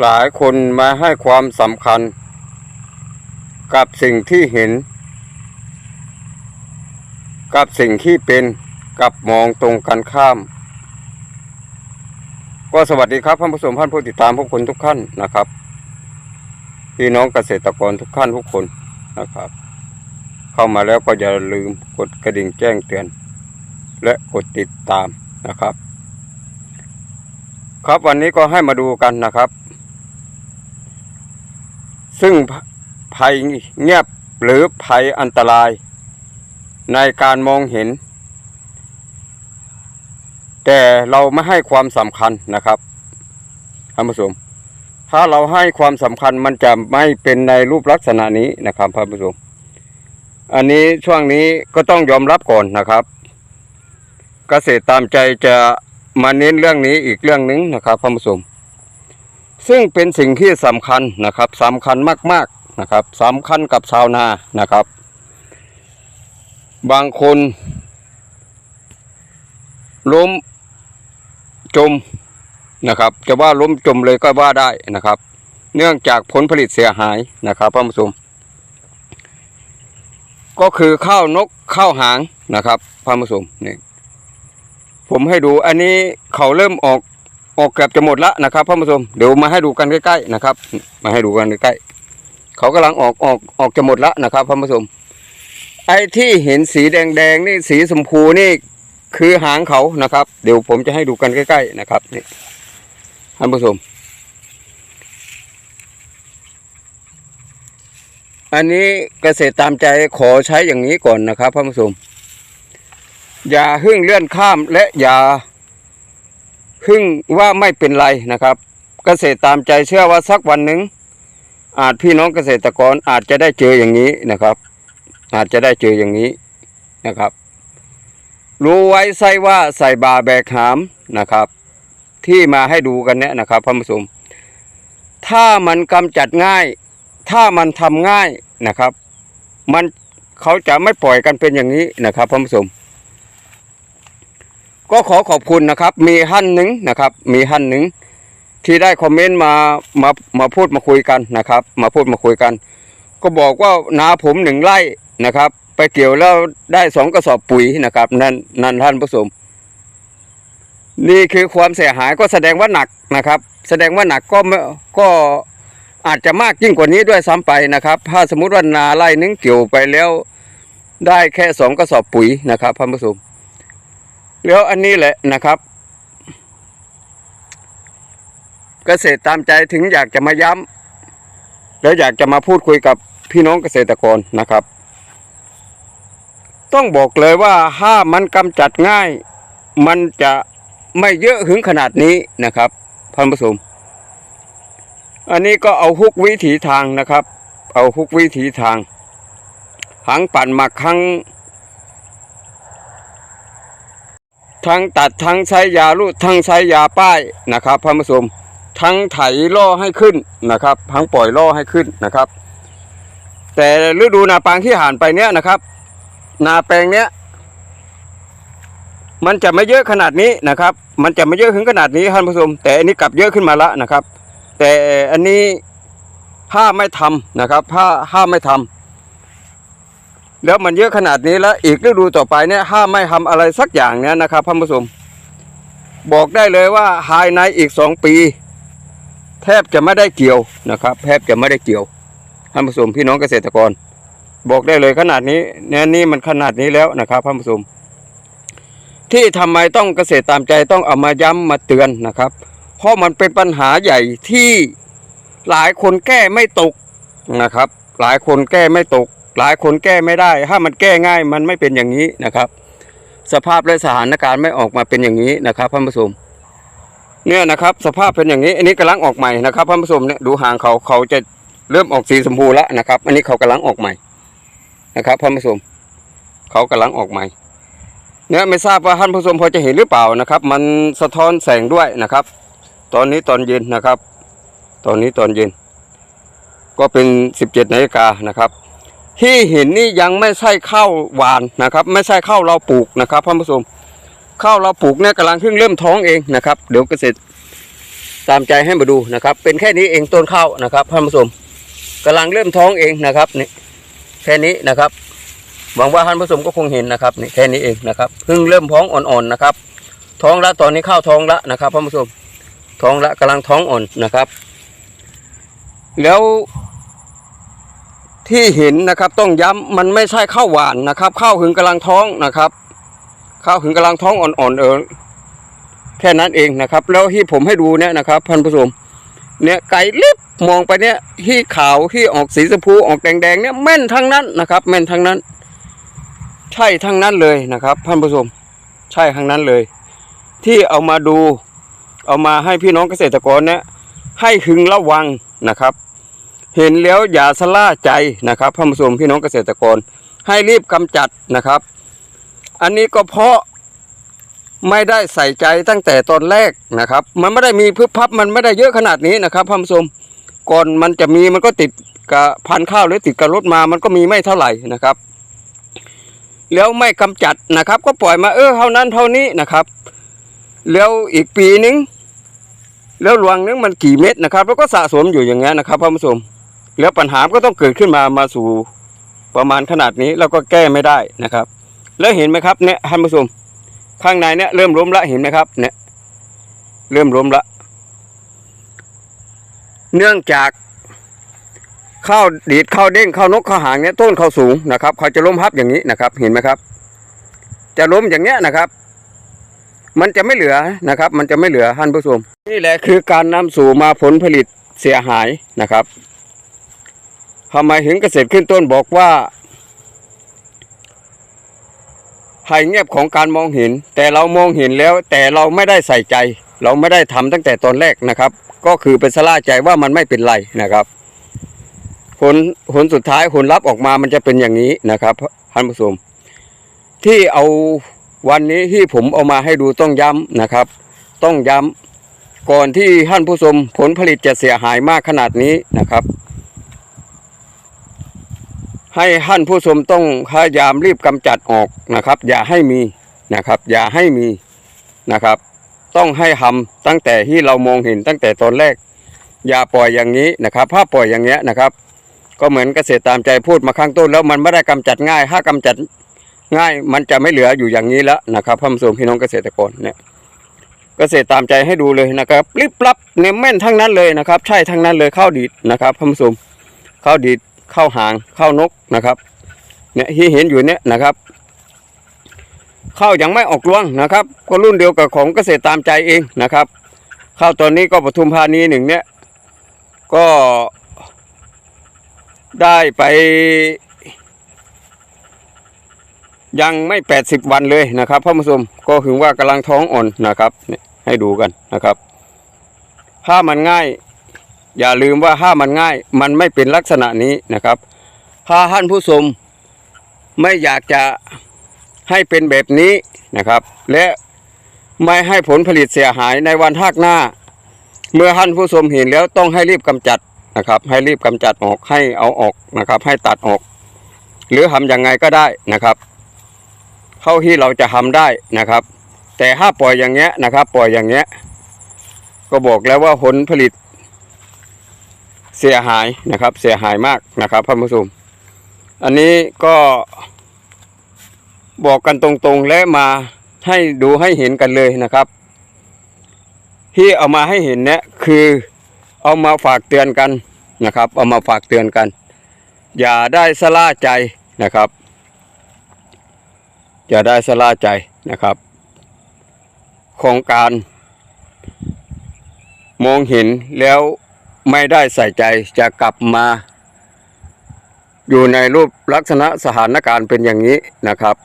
หลายคนมาให้ความสำคัญ กับสิ่งที่เห็น กับสิ่งที่เป็นกับมองตรงกันข้าม ก็สวัสดีครับท่านผู้ชมท่านผู้ติดตามทุกคนทุกท่านนะครับพี่น้องเกษตรกรทุกท่านทุกคนนะครับ เข้ามาแล้วก็อย่าลืมกดกระดิ่งแจ้งเตือน และกดติดตามนะครับ ครับวันนี้ก็ให้มาดูกันนะครับ ซึ่งภัยเงียบหรือภัยอันตราย ในการมองเห็น แต่เราไม่ให้ความสำคัญนะครับท่านผู้ชมถ้าเราให้ความสำคัญมันจะไม่เป็นในรูปลักษณะนี้นะครับท่านผู้ชมอันนี้ช่วงนี้ก็ต้องยอมรับก่อนนะครับ เกษตรตามใจจะมาเน้นเรื่องนี้อีกเรื่องหนึงนะครับท่านผู้ชม ซึ่งเป็นสิ่งที่สำคัญนะครับสำคัญมากๆนะครับสำคัญกับชาวนานะครับ บางคนล้มจมนะครับ จะว่าล้มจมเลยก็ว่าได้นะครับ เนื่องจากผลผลิตเสียหายนะครับท่านผู้ชมก็คือข้าวนกข้าวหางนะครับท่านผู้ชมนี่ผมให้ดูอันนี้เขาเริ่มออก ออกเกือบจะหมดละนะครับท่านผู้ชมเดี๋ยวมาให้ดูกันใกล้ๆนะครับ มาให้ดูกันใกล้ๆเขากำลังออกออกออกจะหมดละนะครับท่านผู้ชมไอ้ที่เห็นสีแดงๆนี่สีชมพูนี่คือหางเขานะครับ เดี๋ยวผมจะให้ดูกันใกล้ๆนะครับนี่ท่านผู้ชมอันนี้เกษตรตามใจขอใช้อย่างนี้ก่อนนะครับท่านผู้ชมอย่าหึ่งเลื่อนข้ามและอย่า หึ่งว่าไม่เป็นไรนะครับ เกษตรตามใจเชื่อว่าสักวันหนึ่งอาจพี่น้องเกษตรกรอาจจะได้เจออย่างนี้นะครับ อาจจะได้เจออย่างนี้นะครับ รู้ไว้ใส่ว่าใส่บาแบกหามนะครับ ที่มาให้ดูกันเนี่ยนะครับท่านผู้ชมถ้ามันกำจัดง่าย ถ้ามันทำง่ายนะครับ มันเขาจะไม่ปล่อยกันเป็นอย่างนี้นะครับท่านผู้ชม ก็ขอขอบคุณนะครับ มีท่านหนึ่งนะครับ มีท่านหนึ่งที่ได้คอมเมนต์มามามาพูดมาคุยกันนะครับ มาพูดมาคุยกัน ก็บอกว่านาผมหนึ่งไร่นะครับ ไปเกี่ยวแล้วได้สองกระสอบปุ๋ยนะครับ นั่นนั่นท่านผู้ชมนี่คือความเสียหายก็แสดงว่าหนักนะครับ แสดงว่าหนักก็ก็อาจจะมากยิ่งกว่านี้ด้วยซ้ำไปนะครับ ถ้าสมมุติว่านาไร่หนึงเกี่ยวไปแล้วได้แค่สองกระสอบปุ๋ยนะครับท่านผู้ชม แล้วอันนี้แหละนะครับ เกษตรตามใจถึงอยากจะมาย้ำแล้วอยากจะมาพูดคุยกับพี่น้องเกษตรกรนะครับ ต้องบอกเลยว่าถ้ามันกำจัดง่าย มันจะไม่เยอะถึงขนาดนี้นะครับท่านผู้ชมอันนี้ก็เอาฮุกวิถีทางนะครับ เอาฮุกวิถีทางหางปั่นมาครั้ง ทั้งตัดทั้งใช้ยาลูดทั้งใช้ยาป้ายนะครับท่านผู้ชมทั้งไถล่อให้ขึ้นนะครับ ทั้งปล่อยล่อให้ขึ้นนะครับ แต่ฤดูนาปางที่ห่านไปเนี้ยนะครับ นาแปลงเนี้ยมันจะไม่เยอะขนาดนี้นะครับ มันจะไม่เยอะถึงขนาดนี้ท่านผู้ชมแต่อันนี้กลับเยอะขึ้นมาละนะครับ แต่อันนี้ถ้าไม่ทำนะครับ ถ้าถ้าไม่ทำ แล้วมันเยอะขนาดนี้แล้วอีกฤดูต่อไปเนี่ยถ้าไม่ทำอะไรสักอย่างเนี่ยนะครับท่านผู้ชมบอกได้เลยว่าภายในอีกสองปี แทบจะไม่ได้เกี่ยวนะครับ แทบจะไม่ได้เกี่ยวท่านผู้ชมพี่น้องเกษตรกร บอกได้เลยขนาดนี้เนี่ยนี่มันขนาดนี้แล้วนะครับท่านผู้ชมที่ทำไมต้องเกษตรตามใจต้องเอามาย้ำมาเตือนนะครับ เพราะมันเป็นปัญหาใหญ่ที่หลายคนแก้ไม่ตกนะครับ หลายคนแก้ไม่ตก หลายคนแก้ไม่ได้ ถ้ามันแก้ง่ายมันไม่เป็นอย่างนี้นะครับ สภาพและสถานการณ์ไม่ออกมาเป็นอย่างนี้นะครับท่านผู้ชมเนี่ยนะครับ สภาพเป็นอย่างนี้ อันนี้กำลังออกใหม่นะครับท่านผู้ชมเนี่ยดูหางเขาเขาจะเริ่มออกสีชมพูแล้วนะครับ อันนี้เขากำลังออกใหม่นะครับท่านผู้ชมเขากำลังออกใหม่เนี่ยไม่ทราบว่าท่านผู้ชมพอจะเห็นหรือเปล่านะครับ มันสะท้อนแสงด้วยนะครับ ตอนนี้ตอนเย็นนะครับ ตอนนี้ตอนเย็น ก็เป็นสิบเจ็ดนาฬิกานะครับ ที่เห็นนี่ยังไม่ใช่ข้าวหวานนะครับ ไม่ใช่ข้าวเราปลูกนะครับท่านผู้ชมข้าวเราปลูกเนี่ยกำลังเพิ่งเริ่มท้องเองนะครับ เดี๋ยวเกษตรตามใจให้มาดูนะครับ เป็นแค่นี้เองต้นข้าวนะครับท่านผู้ชมกำลังเริ่มท้องเองนะครับนี่แค่นี้นะครับหวังว่าท่านผู้ชมก็คงเห็นนะครับนี่แค่นี้เองนะครับเพิ่งเริ่มท้องอ่อนๆนะครับ ท้องละตอนนี้เข้าท้องละนะครับท่านผู้ชมท้องละกำลังท้องอ่อนนะครับ แล้ว ที่เห็นนะครับต้องย้ำมันไม่ใช่ข้าวหวานนะครับ ข้าวหึงกำลังท้องนะครับ ข้าวหึงกำลังท้องอ่อนๆเออแค่นั้นเองนะครับ แล้วที่ผมให้ดูเนี่ยนะครับท่านผู้ชมเนี่ยไก่ลิบมองไปเนี่ยที่ขาวที่ออกสีชมพูออกแดงๆเนี่ยแม่นทั้งนั้นนะครับ แม่นทั้งนั้น ใช่ทั้งนั้นเลยนะครับท่านผู้ชมใช่ทั้งนั้นเลย ที่เอามาดู เอามาให้พี่น้องเกษตรกรเนี่ยให้หึงระวังนะครับ เห็นแล้วอย่าสล่าใจนะครับท่านผู้ชมพี่น้องเกษตรกร ให้รีบกำจัดนะครับ อันนี้ก็เพราะไม่ได้ใส่ใจตั้งแต่ตอนแรกนะครับ มันไม่ได้มีพึบพับมันไม่ได้เยอะขนาดนี้นะครับท่านผู้ชมก่อนมันจะมีมันก็ติดกับพันข้าวหรือติดกับรถมามันก็มีไม่เท่าไหร่นะครับ แล้วไม่กำจัดนะครับ ก็ปล่อยมาเออเท่านั้นเท่านี้นะครับ แล้วอีกปีนึง แล้วรวงนึงมันกี่เม็ดนะครับ แล้วก็สะสมอยู่อย่างนี้ยนะครับท่านผู้ชม แล้วปัญหาก็ต้องเกิดขึ้นมามาสู่ประมาณขนาดนี้แล้วก็แก้ไม่ได้นะครับ แล้วเห็นไหมครับเนี่ยท่านผู้ชมข้างในเนี่ยเริ่มล้มละเห็นไหมครับเนี่ยเริ่มล้มละ เนื่องจากข้าวดีดข้าวเด้งข้าวนกข้าวหางเนี่ยต้นเขาสูงนะครับเขาจะล้มพับอย่างนี้นะครับ เห็นไหมครับ จะล้มอย่างเนี้ยนะครับ มันจะไม่เหลือนะครับ มันจะไม่เหลือท่านผู้ชมนี่แหละคือการนำสู่มาผลผลิตเสียหายนะครับ ทำไมถึงเกษตรขึ้นต้นบอกว่าภัยเงียบของการมองเห็น แต่เรามองเห็นแล้ว แต่เราไม่ได้ใส่ใจ เราไม่ได้ทำตั้งแต่ตอนแรกนะครับ ก็คือเป็นสลาใจว่ามันไม่เป็นไรนะครับผลผลสุดท้ายผลลัพธ์ออกมามันจะเป็นอย่างนี้นะครับท่านผู้ชมที่เอาวันนี้ที่ผมเอามาให้ดูต้องย้ำนะครับ ต้องย้ำก่อนที่ท่านผู้ชมผลผลิตจะเสียหายมากขนาดนี้นะครับ ให้ท่านผู้ชมต้องพยายามรีบกำจัดออกนะครับ อย่าให้มีนะครับ อย่าให้มีนะครับ ต้องให้ทำตั้งแต่ที่เรามองเห็นตั้งแต่ตอนแรก อย่าปล่อยอย่างนี้นะครับถ้าปล่อยอย่างเงี้ยนะครับ ก็เหมือนเกษตรตามใจพูดมาข้างต้นแล้วมันไม่ได้กำจัดง่าย ถ้ากำจัดง่ายมันจะไม่เหลืออยู่อย่างนี้แล้วนะครับท่านผู้ชมพี่น้องเกษตรกรเนี่ยเกษตรตามใจให้ดูเลยนะครับรีบรับเนมแม่นทั้งนั้นเลยนะครับ ใช่ทั้งนั้นเลยข้าวดีดนะครับท่านผู้ชมข้าวดีด ข้าวหางข้าวนกนะครับเนี่ยที่เห็นอยู่เนี่ยนะครับข้าวยังไม่ออกรวงนะครับ ก็รุ่นเดียวกับของเกษตรตามใจเองนะครับข้าวตอนนี้ก็ปทุมธานีหนึ่งเนี่ยก็ได้ไป ยังไม่แปดสิบวันเลยนะครับพ่อผู้ชมก็ถึงว่ากำลังท้องอ่อนนะครับให้ดูกันนะครับ ถ้ามันง่าย อย่าลืมว่าถ้ามันง่าย มันไม่เป็นลักษณะนี้นะครับ ถ้าท่านผู้ชมไม่อยากจะให้เป็นแบบนี้นะครับ และไม่ให้ผลผลิตเสียหายในวันทากหน้า เมื่อท่านผู้ชมเห็นแล้วต้องให้รีบกำจัดนะครับ ให้รีบกำจัดออกให้เอาออกนะครับ ให้ตัดออก หรือทำยังไงก็ได้นะครับเท่าที่เราจะทำได้นะครับ แต่ถ้าปล่อยอย่างเงี้ยนะครับ ปล่อยอย่างเงี้ยก็บอกแล้วว่าผลผลิต เสียหายนะครับ เสียหายมากนะครับท่านผู้ชมอันนี้ก็บอกกันตรงๆและมาให้ดูให้เห็นกันเลยนะครับ ที่เอามาให้เห็นเนี่ยคือเอามาฝากเตือนกันนะครับ เอามาฝากเตือนกัน อย่าได้สลาใจนะครับจะได้สลาใจนะครับ ของการมองเห็นแล้ว ไม่ได้ใส่ใจจะกลับมา อยู่ในรูปลักษณะสถานการณ์เป็นอย่างนี้นะครับ